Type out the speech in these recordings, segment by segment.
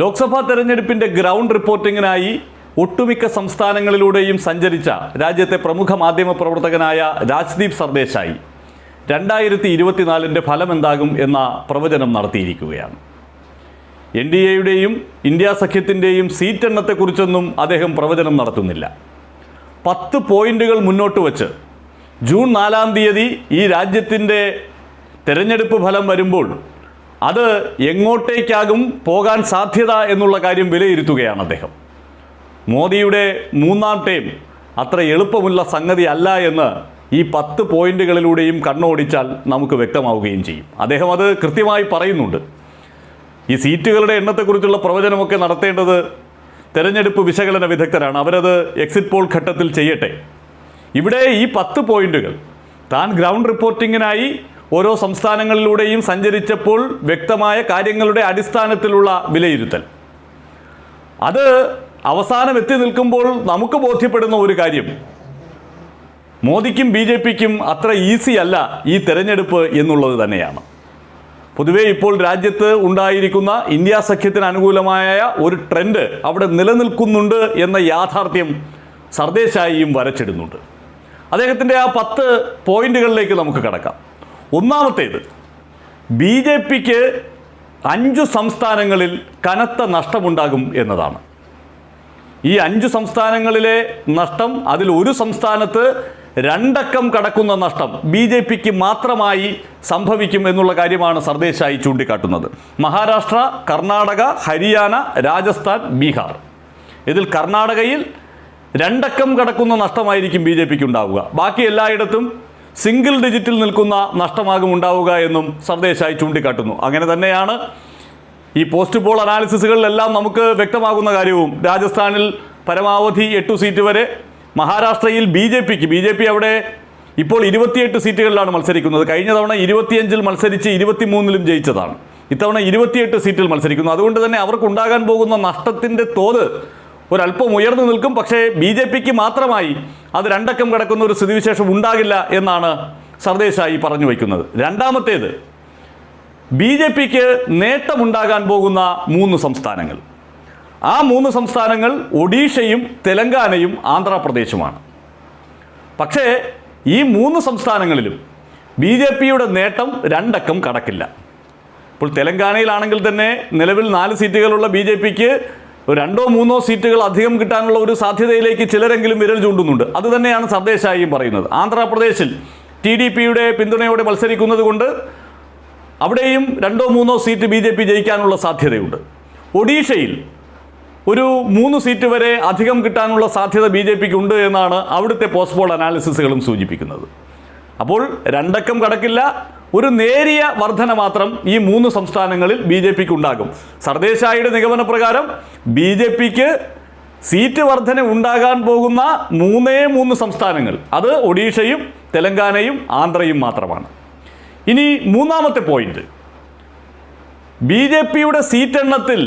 ലോക്സഭാ തെരഞ്ഞെടുപ്പിന്റെ ഗ്രൗണ്ട് റിപ്പോർട്ടിങ്ങിനായി ഒട്ടുമിക്ക സംസ്ഥാനങ്ങളിലൂടെയും സഞ്ചരിച്ച രാജ്യത്തെ പ്രമുഖ മാധ്യമ പ്രവർത്തകനായ രാജ്ദീപ് സർദേശായി. രണ്ടായിരത്തി ഇരുപത്തിനാലിന്റെ ഫലം എന്താകും എന്ന പ്രവചനം നടത്തിയിരിക്കുകയാണ്. എൻ ഡി എയുടെയും ഇന്ത്യ സഖ്യത്തിന്റെയും സീറ്റ് എണ്ണത്തെക്കുറിച്ചൊന്നും അദ്ദേഹം പ്രവചനം നടത്തുന്നില്ല. പത്ത് പോയിന്റുകൾ മുന്നോട്ട് വച്ച് ജൂൺ നാലാം തീയതി ഈ രാജ്യത്തിന്റെ തെരഞ്ഞെടുപ്പ് ഫലം വരുമ്പോൾ അത് എങ്ങോട്ടേക്കാകും പോകാൻ സാധ്യത എന്നുള്ള കാര്യം വിലയിരുത്തുകയാണ് അദ്ദേഹം. മോദിയുടെ മൂന്നാം ടേം അത്ര എളുപ്പമുള്ള സംഗതി അല്ല എന്ന് ഈ പത്ത് പോയിന്റുകളിലൂടെയും കണ്ണോടിച്ചാൽ നമുക്ക് വ്യക്തമാവുകയും ചെയ്യും. അദ്ദേഹം അത് കൃത്യമായി പറയുന്നുണ്ട്. ഈ സീറ്റുകളുടെ എണ്ണത്തെക്കുറിച്ചുള്ള പ്രവചനമൊക്കെ നടത്തേണ്ടത് തെരഞ്ഞെടുപ്പ് വിശകലന വിദഗ്ധരാണ്. അവരത് എക്സിറ്റ് പോൾ ഘട്ടത്തിൽ ചെയ്യട്ടെ. ഇവിടെ ഈ പത്ത് പോയിന്റുകൾ താൻ ഗ്രൗണ്ട് റിപ്പോർട്ടിങ്ങിനായി ഓരോ സംസ്ഥാനങ്ങളിലൂടെയും സഞ്ചരിച്ചപ്പോൾ വ്യക്തമായ കാര്യങ്ങളുടെ അടിസ്ഥാനത്തിലുള്ള വിലയിരുത്തൽ. അത് അവസാനം എത്തി നിൽക്കുമ്പോൾ നമുക്ക് ബോധ്യപ്പെടുന്ന ഒരു കാര്യം. മോദിക്കും ബി ജെ പിക്കും അത്ര ഈസി അല്ല ഈ തെരഞ്ഞെടുപ്പ് എന്നുള്ളത് തന്നെയാണ്. പൊതുവേ ഇപ്പോൾ രാജ്യത്ത് ഉണ്ടായിരിക്കുന്ന ഇന്ത്യ സഖ്യത്തിന് അനുകൂലമായ ഒരു ട്രെൻഡ് അവിടെ നിലനിൽക്കുന്നുണ്ട് എന്ന യാഥാർത്ഥ്യം സർദേശായിയും വരച്ചിടുന്നുണ്ട്. അദ്ദേഹത്തിന്റെ ആ പത്ത് പോയിന്റുകളിലേക്ക് നമുക്ക് കടക്കാം. ഒന്നാമത്തേത് ബി ജെ പിക്ക് അഞ്ചു സംസ്ഥാനങ്ങളിൽ കനത്ത നഷ്ടമുണ്ടാകും എന്നതാണ്. ഈ അഞ്ചു സംസ്ഥാനങ്ങളിലെ നഷ്ടം അതിൽ ഒരു സംസ്ഥാനത്ത് രണ്ടക്കം കടക്കുന്ന നഷ്ടം ബി ജെ പിക്ക് മാത്രമായി സംഭവിക്കും എന്നുള്ള കാര്യമാണ് സർദേശായി ചൂണ്ടിക്കാട്ടുന്നത്. മഹാരാഷ്ട്ര കർണാടക ഹരിയാന രാജസ്ഥാൻ ബീഹാർ. ഇതിൽ കർണാടകയിൽ രണ്ടക്കം കടക്കുന്ന നഷ്ടമായിരിക്കും ബി ജെ പിക്ക് ഉണ്ടാവുക. ബാക്കി എല്ലായിടത്തും സിംഗിൾ ഡിജിറ്റിൽ നിൽക്കുന്ന നഷ്ടമാകും ഉണ്ടാവുക എന്നും സർദേശായി ചൂണ്ടിക്കാട്ടുന്നു. അങ്ങനെ തന്നെയാണ് ഈ പോസ്റ്റ് പോൾ അനാലിസിസുകളിലെല്ലാം നമുക്ക് വ്യക്തമാകുന്ന കാര്യവും. രാജസ്ഥാനിൽ പരമാവധി എട്ടു സീറ്റ് വരെ മഹാരാഷ്ട്രയിൽ ബി ജെ പിക്ക് ബി ജെ പി അവിടെ ഇപ്പോൾ ഇരുപത്തിയെട്ട് സീറ്റുകളിലാണ് മത്സരിക്കുന്നത്. കഴിഞ്ഞ തവണ ഇരുപത്തിയഞ്ചിൽ മത്സരിച്ച് ഇരുപത്തിമൂന്നിലും ജയിച്ചതാണ്. ഇത്തവണ ഇരുപത്തിയെട്ട് സീറ്റിൽ മത്സരിക്കുന്നു. അതുകൊണ്ട് തന്നെ അവർക്കുണ്ടാകാൻ പോകുന്ന നഷ്ടത്തിന്റെ തോത് ഒരല്പം ഉയർന്നു നിൽക്കും പക്ഷേ ബി ജെ പിക്ക് മാത്രമായി അത് രണ്ടക്കം കിടക്കുന്ന ഒരു സ്ഥിതിവിശേഷം ഉണ്ടാകില്ല എന്നാണ് സർദേശായി പറഞ്ഞു വയ്ക്കുന്നത്. രണ്ടാമത്തേത് ബി ജെ പിക്ക് നേട്ടമുണ്ടാകാൻ പോകുന്ന മൂന്ന് സംസ്ഥാനങ്ങൾ. ആ മൂന്ന് സംസ്ഥാനങ്ങൾ ഒഡീഷയും തെലങ്കാനയും ആന്ധ്രാപ്രദേശുമാണ്. പക്ഷേ ഈ മൂന്ന് സംസ്ഥാനങ്ങളിലും ബി ജെ പിയുടെ നേട്ടം രണ്ടക്കം കടക്കില്ല. ഇപ്പോൾ തെലങ്കാനയിലാണെങ്കിൽ തന്നെ നിലവിൽ നാല് സീറ്റുകളുള്ള ബി ജെ പിക്ക് രണ്ടോ മൂന്നോ സീറ്റുകൾ അധികം കിട്ടാനുള്ള ഒരു സാധ്യതയിലേക്ക് ചിലരെങ്കിലും വിരൽ ചൂണ്ടുന്നുണ്ട്. അത് തന്നെയാണ് സർദേശായിയും പറയുന്നത്. ആന്ധ്രാപ്രദേശിൽ ടി ഡി പിയുടെ പിന്തുണയോടെ മത്സരിക്കുന്നത് കൊണ്ട് അവിടെയും രണ്ടോ മൂന്നോ സീറ്റ് ബി ജെ പി ജയിക്കാനുള്ള സാധ്യതയുണ്ട്. ഒഡീഷയിൽ ഒരു മൂന്ന് സീറ്റ് വരെ അധികം കിട്ടാനുള്ള സാധ്യത ബി ജെ പിക്ക് ഉണ്ട് എന്നാണ് അവിടുത്തെ പോസ്റ്റ് പോൾ അനാലിസിസുകളും സൂചിപ്പിക്കുന്നത്. അപ്പോൾ രണ്ടക്കം കടക്കില്ല ഒരു നേരിയ വർധന മാത്രം ഈ മൂന്ന് സംസ്ഥാനങ്ങളിൽ ബി ജെ പിക്ക് ഉണ്ടാകും സർദേശായിയുടെ നിഗമന പ്രകാരം ബി ജെ പിക്ക് സീറ്റ് വർധന ഉണ്ടാകാൻ പോകുന്ന മൂന്നേ മൂന്ന് സംസ്ഥാനങ്ങൾ. അത് ഒഡീഷയും തെലങ്കാനയും ആന്ധ്രയും മാത്രമാണ്. ഇനി മൂന്നാമത്തെ പോയിന്റ്. ബി ജെ പിയുടെ സീറ്റെണ്ണത്തിൽ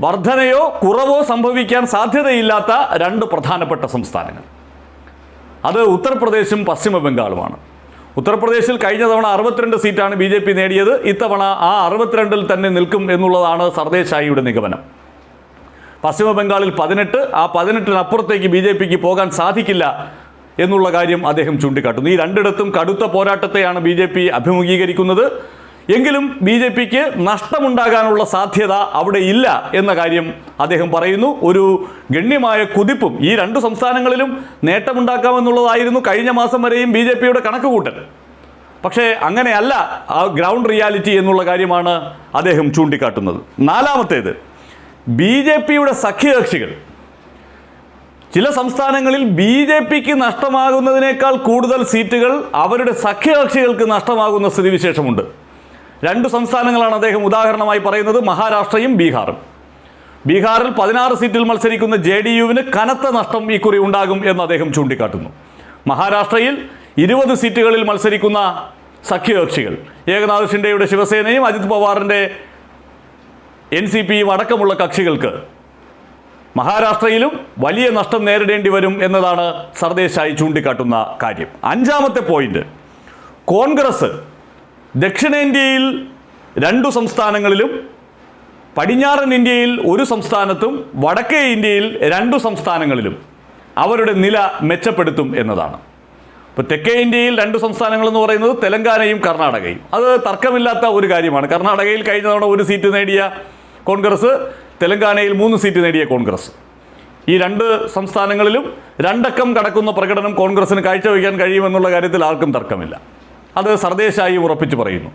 വർധനയോ കുറവോ സംഭവിക്കാൻ സാധ്യതയില്ലാത്ത രണ്ട് പ്രധാനപ്പെട്ട സംസ്ഥാനങ്ങൾ. അത് ഉത്തർപ്രദേശും പശ്ചിമ ബംഗാളുമാണ് ഉത്തർപ്രദേശിൽ കഴിഞ്ഞ തവണ അറുപത്തിരണ്ട് സീറ്റാണ് ബി ജെ പി നേടിയത്. ഇത്തവണ ആ അറുപത്തിരണ്ടിൽ തന്നെ നിൽക്കും എന്നുള്ളതാണ് സർദേശായിയുടെ നിഗമനം. പശ്ചിമബംഗാളിൽ പതിനെട്ട് ആ പതിനെട്ടിനപ്പുറത്തേക്ക് ബി ജെ പിക്ക് പോകാൻ സാധിക്കില്ല എന്നുള്ള കാര്യം അദ്ദേഹം ചൂണ്ടിക്കാട്ടുന്നു. ഈ രണ്ടിടത്തും കടുത്ത പോരാട്ടത്തെയാണ് ബി ജെ പി അഭിമുഖീകരിക്കുന്നത്. എങ്കിലും ബി ജെ പിക്ക് നഷ്ടമുണ്ടാകാനുള്ള സാധ്യത അവിടെ ഇല്ല എന്ന കാര്യം അദ്ദേഹം പറയുന്നു. ഒരു ഗണ്യമായ കുതിപ്പും ഈ രണ്ട് സംസ്ഥാനങ്ങളിലും നേട്ടമുണ്ടാക്കാമെന്നുള്ളതായിരുന്നു കഴിഞ്ഞ മാസം വരെയും ബി ജെ പിയുടെ കണക്കുകൂട്ടൽ. പക്ഷേ അങ്ങനെയല്ല ആ ഗ്രൗണ്ട് റിയാലിറ്റി എന്നുള്ള കാര്യമാണ് അദ്ദേഹം ചൂണ്ടിക്കാട്ടുന്നത്. നാലാമത്തേത് ബി ജെ പിയുടെ സഖ്യകക്ഷികൾ. ചില സംസ്ഥാനങ്ങളിൽ ബി ജെ പിക്ക് നഷ്ടമാകുന്നതിനേക്കാൾ കൂടുതൽ സീറ്റുകൾ അവരുടെ സഖ്യകക്ഷികൾക്ക് നഷ്ടമാകുന്ന സ്ഥിതിവിശേഷമുണ്ട്. രണ്ട് സംസ്ഥാനങ്ങളാണ് അദ്ദേഹം ഉദാഹരണമായി പറയുന്നത് മഹാരാഷ്ട്രയും ബീഹാറും. ബീഹാറിൽ പതിനാറ് സീറ്റിൽ മത്സരിക്കുന്ന ജെ ഡി യുവിന് കനത്ത നഷ്ടം ഇക്കുറി ഉണ്ടാകും എന്ന് അദ്ദേഹം ചൂണ്ടിക്കാട്ടുന്നു. മഹാരാഷ്ട്രയിൽ ഇരുപത് സീറ്റുകളിൽ മത്സരിക്കുന്ന സഖ്യകക്ഷികൾ ഏകനാഥ് ഷിൻഡെയുടെ ശിവസേനയും അജിത് പവാറിന്റെ എൻ സി പിയും അടക്കമുള്ള കക്ഷികൾക്ക് മഹാരാഷ്ട്രയിലും വലിയ നഷ്ടം നേരിടേണ്ടി വരും എന്നതാണ് സർദേശായി ചൂണ്ടിക്കാട്ടുന്ന കാര്യം. അഞ്ചാമത്തെ പോയിന്റ് കോൺഗ്രസ് ദക്ഷിണേന്ത്യയിൽ രണ്ടു സംസ്ഥാനങ്ങളിലും പടിഞ്ഞാറൻ ഇന്ത്യയിൽ ഒരു സംസ്ഥാനത്തും വടക്കേ ഇന്ത്യയിൽ രണ്ടു സംസ്ഥാനങ്ങളിലും അവരുടെ നില മെച്ചപ്പെടുത്തും എന്നതാണ്. ഇപ്പോൾ തെക്കേ ഇന്ത്യയിൽ രണ്ട് സംസ്ഥാനങ്ങൾ എന്ന് പറയുന്നത് തെലങ്കാനയും കർണാടകയും. അത് തർക്കമില്ലാത്ത ഒരു കാര്യമാണ്. കർണാടകയിൽ കഴിഞ്ഞ തവണ ഒരു സീറ്റ് നേടിയ കോൺഗ്രസ് തെലങ്കാനയിൽ മൂന്ന് സീറ്റ് നേടിയ കോൺഗ്രസ്. ഈ രണ്ട് സംസ്ഥാനങ്ങളിലും രണ്ടക്കം കടക്കുന്ന പ്രകടനം കോൺഗ്രസിന് കാഴ്ചവെക്കാൻ കഴിയുമെന്നുള്ള കാര്യത്തിൽ ആർക്കും തർക്കമില്ല. അത് സർദേശായി ഉറപ്പിച്ചു പറയുന്നു.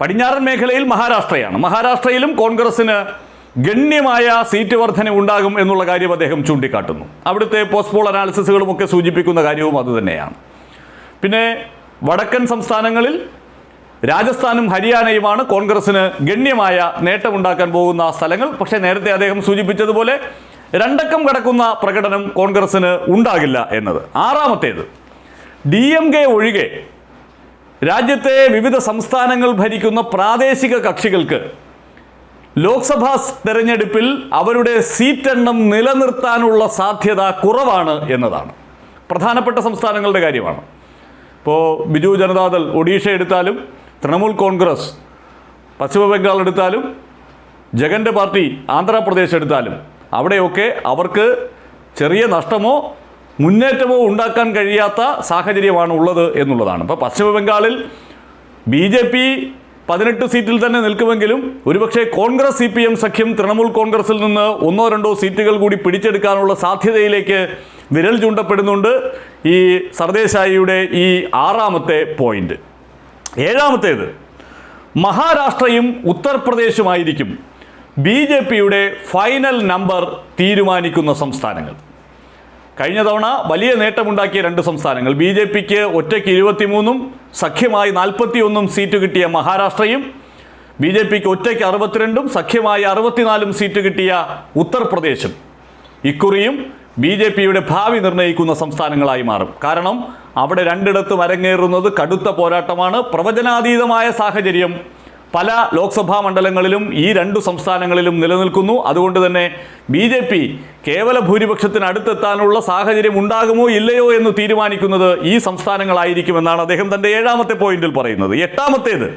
പടിഞ്ഞാറൻ മേഖലയിൽ മഹാരാഷ്ട്രയാണ്. മഹാരാഷ്ട്രയിലും കോൺഗ്രസ്സിന് ഗണ്യമായ സീറ്റ് വർധന ഉണ്ടാകും എന്നുള്ള കാര്യം അദ്ദേഹം ചൂണ്ടിക്കാട്ടുന്നു. അവിടുത്തെ പോസ്റ്റ്പോൾ അനാലിസിസുകളും ഒക്കെ സൂചിപ്പിക്കുന്ന കാര്യവും അതുതന്നെയാണ് പിന്നെ വടക്കൻ സംസ്ഥാനങ്ങളിൽ രാജസ്ഥാനും ഹരിയാനയുമാണ് കോൺഗ്രസ്സിന് ഗണ്യമായ നേട്ടമുണ്ടാക്കാൻ പോകുന്ന സ്ഥലങ്ങൾ. പക്ഷേ നേരത്തെ അദ്ദേഹം സൂചിപ്പിച്ചതുപോലെ രണ്ടക്കം കടക്കുന്ന പ്രകടനം കോൺഗ്രസ്സിന് ഉണ്ടാകില്ല എന്നത്. ആറാമത്തേത് ഡി എം കെ ഒഴികെ രാജ്യത്തെ വിവിധ സംസ്ഥാനങ്ങൾ ഭരിക്കുന്ന പ്രാദേശിക കക്ഷികൾക്ക് ലോക്സഭാ തെരഞ്ഞെടുപ്പിൽ അവരുടെ സീറ്റെണ്ണം നിലനിർത്താനുള്ള സാധ്യത കുറവാണ് എന്നതാണ്. പ്രധാനപ്പെട്ട സംസ്ഥാനങ്ങളുടെ കാര്യമാണ്. ഇപ്പോൾ ബിജു ജനതാദൾ ഒഡീഷ എടുത്താലും തൃണമൂൽ കോൺഗ്രസ് പശ്ചിമ ബംഗാൾ എടുത്താലും ജഗന്റെ പാർട്ടി ആന്ധ്രാപ്രദേശ് എടുത്താലും അവിടെയൊക്കെ അവർക്ക് ചെറിയ നഷ്ടമോ മുന്നേറ്റമോ ഉണ്ടാക്കാൻ കഴിയാത്ത സാഹചര്യമാണ് ഉള്ളത് എന്നുള്ളതാണ്. ഇപ്പോൾ പശ്ചിമ ബംഗാളിൽ ബി ജെ പി പതിനെട്ട് സീറ്റിൽ തന്നെ നിൽക്കുമെങ്കിലും ഒരുപക്ഷെ കോൺഗ്രസ് സി പി എം സഖ്യം തൃണമൂൽ കോൺഗ്രസിൽ നിന്ന് ഒന്നോ രണ്ടോ സീറ്റുകൾ കൂടി പിടിച്ചെടുക്കാനുള്ള സാധ്യതയിലേക്ക് വിരൽ ചൂണ്ടപ്പെടുന്നുണ്ട് ഈ സർദേശായിയുടെ ഈ ആറാമത്തെ പോയിന്റ്. ഏഴാമത്തേത് മഹാരാഷ്ട്രയും ഉത്തർപ്രദേശുമായിരിക്കും ബി ജെ പിയുടെ ഫൈനൽ നമ്പർ തീരുമാനിക്കുന്ന സംസ്ഥാനങ്ങൾ. കഴിഞ്ഞ തവണ വലിയ നേട്ടമുണ്ടാക്കിയ രണ്ട് സംസ്ഥാനങ്ങൾ. ബി ജെ പിക്ക് ഒറ്റയ്ക്ക് ഇരുപത്തിമൂന്നും സഖ്യമായി നാൽപ്പത്തിയൊന്നും സീറ്റ് കിട്ടിയ മഹാരാഷ്ട്രയും ബി ജെ പിക്ക് ഒറ്റയ്ക്ക് അറുപത്തിരണ്ടും സഖ്യമായി അറുപത്തിനാലും സീറ്റ് കിട്ടിയ ഉത്തർപ്രദേശും. ഇക്കുറിയും ബി ജെ പിയുടെ ഭാവി നിർണയിക്കുന്ന സംസ്ഥാനങ്ങളായി മാറും. കാരണം അവിടെ രണ്ടിടത്തും അരങ്ങേറുന്നത് കടുത്ത പോരാട്ടമാണ്. പ്രവചനാതീതമായ സാഹചര്യം പല ലോക്സഭാ മണ്ഡലങ്ങളിലും ഈ രണ്ടു സംസ്ഥാനങ്ങളിലും നിലനിൽക്കുന്നു. അതുകൊണ്ട് തന്നെ ബി ജെ പി കേവല ഭൂരിപക്ഷത്തിനടുത്തെത്താനുള്ള സാഹചര്യം ഉണ്ടാകുമോ ഇല്ലയോ എന്ന് തീരുമാനിക്കുന്നത് ഈ സംസ്ഥാനങ്ങളായിരിക്കുമെന്നാണ് അദ്ദേഹം തന്റെ ഏഴാമത്തെ പോയിന്റിൽ പറയുന്നത്. എട്ടാമത്തേത്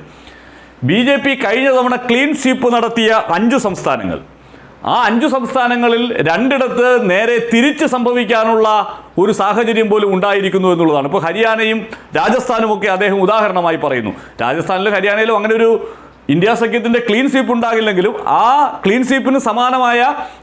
ബി ജെ പി കഴിഞ്ഞ തവണ ക്ലീൻ സ്വീപ്പ് നടത്തിയ അഞ്ച് സംസ്ഥാനങ്ങൾ. ആ അഞ്ചു സംസ്ഥാനങ്ങളിൽ രണ്ടിടത്ത് നേരെ തിരിച്ച് സംഭവിക്കാനുള്ള ഒരു സാഹചര്യം പോലും ഉണ്ടായിരിക്കുന്നു എന്നുള്ളതാണ്. ഇപ്പോൾ ഹരിയാനയും രാജസ്ഥാനും ഒക്കെ അദ്ദേഹം ഉദാഹരണമായി പറയുന്നു. രാജസ്ഥാനിലും ഹരിയാനയിലും അങ്ങനെ ഒരു ഇന്ത്യ സഖ്യത്തിന്റെ ക്ലീൻ സ്വീപ്പ് ഉണ്ടാകില്ലെങ്കിലും ആ ക്ലീൻ സ്വീപ്പിന് സമാനമായ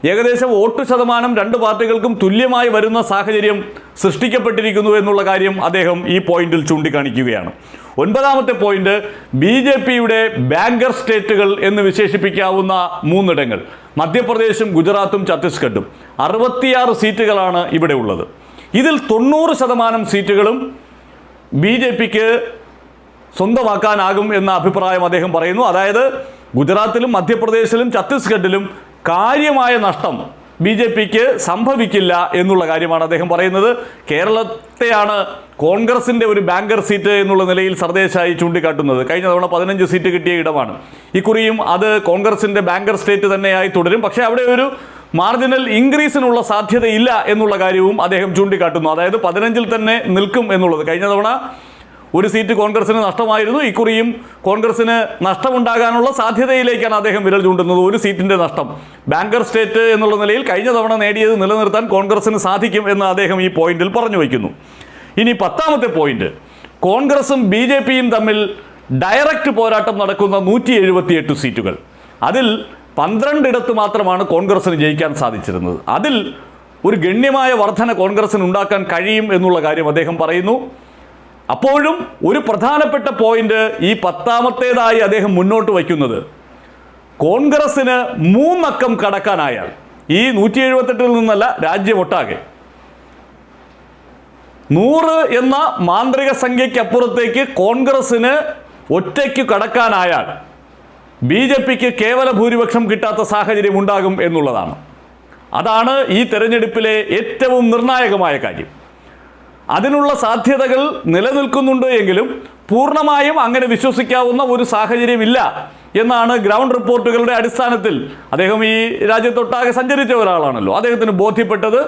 ഏകദേശം വോട്ട് ശതമാനം രണ്ട് പാർട്ടികൾക്കും തുല്യമായി വരുന്ന സാഹചര്യം സൃഷ്ടിക്കപ്പെട്ടിരിക്കുന്നു എന്നുള്ള കാര്യം അദ്ദേഹം ഈ പോയിന്റിൽ ചൂണ്ടിക്കാണിക്കുകയാണ്. ഒൻപതാമത്തെ പോയിന്റ് ബി ജെ പിയുടെ ബാങ്കർ സ്റ്റേറ്റുകൾ എന്ന് വിശേഷിപ്പിക്കാവുന്ന മൂന്നിടങ്ങൾ. മധ്യപ്രദേശും ഗുജറാത്തും ഛത്തീസ്ഗഡും. അറുപത്തിയാറ് സീറ്റുകളാണ് ഇവിടെ ഉള്ളത്. ഇതിൽ തൊണ്ണൂറ് ശതമാനം സീറ്റുകളും ബി ജെ പിക്ക് സ്വന്തമാക്കാനാകും എന്ന അഭിപ്രായം അദ്ദേഹം പറയുന്നു. അതായത് ഗുജറാത്തിലും മധ്യപ്രദേശിലും ഛത്തീസ്ഗഡിലും കാര്യമായ നഷ്ടം ബി ജെ പിക്ക് സംഭവിക്കില്ല എന്നുള്ള കാര്യമാണ് അദ്ദേഹം പറയുന്നത്. കേരളത്തെയാണ് കോൺഗ്രസിന്റെ ഒരു ബാങ്കർ സീറ്റ് എന്നുള്ള നിലയിൽ സർദേശായി ചൂണ്ടിക്കാട്ടുന്നത്. കഴിഞ്ഞ തവണ പതിനഞ്ച് സീറ്റ് കിട്ടിയ ഇടമാണ്. ഇക്കുറിയും അത് കോൺഗ്രസിന്റെ ബാങ്കർ സ്റ്റേറ്റ് തന്നെയായി തുടരും. പക്ഷേ അവിടെ ഒരു മാർജിനൽ ഇൻക്രീസിനുള്ള സാധ്യതയില്ല എന്നുള്ള കാര്യവും അദ്ദേഹം ചൂണ്ടിക്കാട്ടുന്നു. അതായത് പതിനഞ്ചിൽ തന്നെ നിൽക്കും എന്നുള്ളത്. കഴിഞ്ഞ തവണ ഒരു സീറ്റ് കോൺഗ്രസിന് നഷ്ടമായിരുന്നു. ഇക്കുറിയും കോൺഗ്രസിന് നഷ്ടമുണ്ടാകാനുള്ള സാധ്യതയിലേക്കാണ് അദ്ദേഹം വിരൽ ചൂണ്ടുന്നത്. ഒരു സീറ്റിന്റെ നഷ്ടം. ബാങ്കർ സ്റ്റേറ്റ് എന്നുള്ള നിലയിൽ കഴിഞ്ഞ തവണ നേടിയത് നിലനിർത്താൻ കോൺഗ്രസിന് സാധിക്കും എന്ന് അദ്ദേഹം ഈ പോയിന്റിൽ പറഞ്ഞു വയ്ക്കുന്നു. ഇനി പത്താമത്തെ പോയിന്റ്. കോൺഗ്രസും ബി ജെ പിയും തമ്മിൽ ഡയറക്റ്റ് പോരാട്ടം നടക്കുന്ന നൂറ്റി എഴുപത്തിയെട്ട് സീറ്റുകൾ. അതിൽ പന്ത്രണ്ടിടത്ത് മാത്രമാണ് കോൺഗ്രസിന് ജയിക്കാൻ സാധിച്ചിരുന്നത്. അതിൽ ഒരു ഗണ്യമായ വർധന കോൺഗ്രസിന് ഉണ്ടാക്കാൻ കഴിയും എന്നുള്ള കാര്യം അദ്ദേഹം പറയുന്നു. അപ്പോഴും ഒരു പ്രധാനപ്പെട്ട പോയിന്റ് ഈ പത്താമത്തേതായി അദ്ദേഹം മുന്നോട്ട് വയ്ക്കുന്നത്. കോൺഗ്രസിന് മൂന്നക്കം കടക്കാനായാൽ ഈ നൂറ്റി എഴുപത്തെട്ടിൽ നിന്നല്ല രാജ്യമൊട്ടാകെ നൂറ് എന്ന മാന്ത്രിക സംഖ്യയ്ക്കപ്പുറത്തേക്ക് കോൺഗ്രസിന് ഒറ്റയ്ക്ക് കടക്കാനായാൽ ബി ജെ പിക്ക് കേവല ഭൂരിപക്ഷം കിട്ടാത്ത സാഹചര്യം ഉണ്ടാകും എന്നുള്ളതാണ്. അതാണ് ഈ തെരഞ്ഞെടുപ്പിലെ ഏറ്റവും നിർണായകമായ കാര്യം. അതിനുള്ള സാധ്യതകൾ നിലനിൽക്കുന്നുണ്ട് എങ്കിലും പൂർണമായും അങ്ങനെ വിശ്വസിക്കാവുന്ന ഒരു സാഹചര്യമില്ല എന്നാണ് ഗ്രൗണ്ട് റിപ്പോർട്ടുകളുടെ അടിസ്ഥാനത്തിൽ അദ്ദേഹം ഈ രാജ്യത്തൊട്ടാകെ സഞ്ചരിച്ച ഒരാളാണല്ലോ. അദ്ദേഹത്തിന് ബോധ്യപ്പെട്ടത്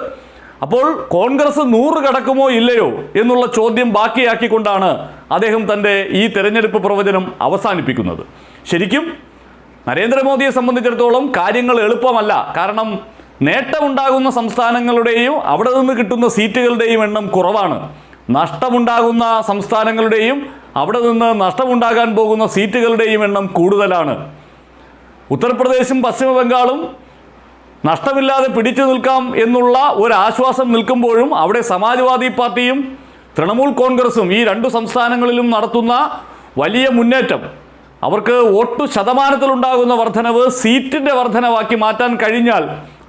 അപ്പോൾ കോൺഗ്രസ് നൂറ് കടക്കുമോ ഇല്ലയോ എന്നുള്ള ചോദ്യം ബാക്കിയാക്കിക്കൊണ്ടാണ് അദ്ദേഹം തന്റെ ഈ തെരഞ്ഞെടുപ്പ് പ്രവചനം അവസാനിപ്പിക്കുന്നത്. ശരിക്കും നരേന്ദ്രമോദിയെ സംബന്ധിച്ചിടത്തോളം കാര്യങ്ങൾ എളുപ്പമല്ല. കാരണം നേട്ടമുണ്ടാകുന്ന സംസ്ഥാനങ്ങളുടെയും അവിടെ നിന്ന് കിട്ടുന്ന സീറ്റുകളുടെയും എണ്ണം കുറവാണ്. നഷ്ടമുണ്ടാകുന്ന സംസ്ഥാനങ്ങളുടെയും അവിടെ നിന്ന് നഷ്ടമുണ്ടാകാൻ പോകുന്ന സീറ്റുകളുടെയും എണ്ണം കൂടുതലാണ്. ഉത്തർപ്രദേശും പശ്ചിമ ബംഗാളും നഷ്ടമില്ലാതെ പിടിച്ചു നിൽക്കാം എന്നുള്ള ഒരു ആശ്വാസം നിൽക്കുമ്പോഴും അവിടെ സമാജ്വാദി പാർട്ടിയും തൃണമൂൽ കോൺഗ്രസും ഈ രണ്ടു സംസ്ഥാനങ്ങളിലും നടത്തുന്ന വലിയ മുന്നേറ്റം. അവർക്ക് വോട്ട് ശതമാനത്തിലുണ്ടാകുന്ന വർധനവ് സീറ്റിന്റെ വർധനവാക്കി മാറ്റാൻ കഴിഞ്ഞാൽ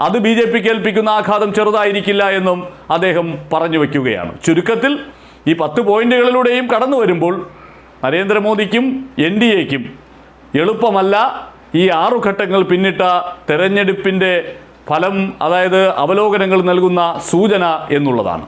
അത് ബി ജെ പിക്ക് ഏൽപ്പിക്കുന്ന ആഘാതം ചെറുതായിരിക്കില്ല എന്നും അദ്ദേഹം പറഞ്ഞു വയ്ക്കുകയാണ് ചുരുക്കത്തിൽ ഈ പത്ത് പോയിന്റുകളിലൂടെയും കടന്നു വരുമ്പോൾ നരേന്ദ്രമോദിക്കും എൻ ഡി എക്കും എളുപ്പമല്ല ഈ ആറു ഘട്ടങ്ങൾ പിന്നിട്ട തെരഞ്ഞെടുപ്പിന്റെ ഫലം അതായത് അവലോകനങ്ങൾ നൽകുന്ന സൂചന എന്നുള്ളതാണ്.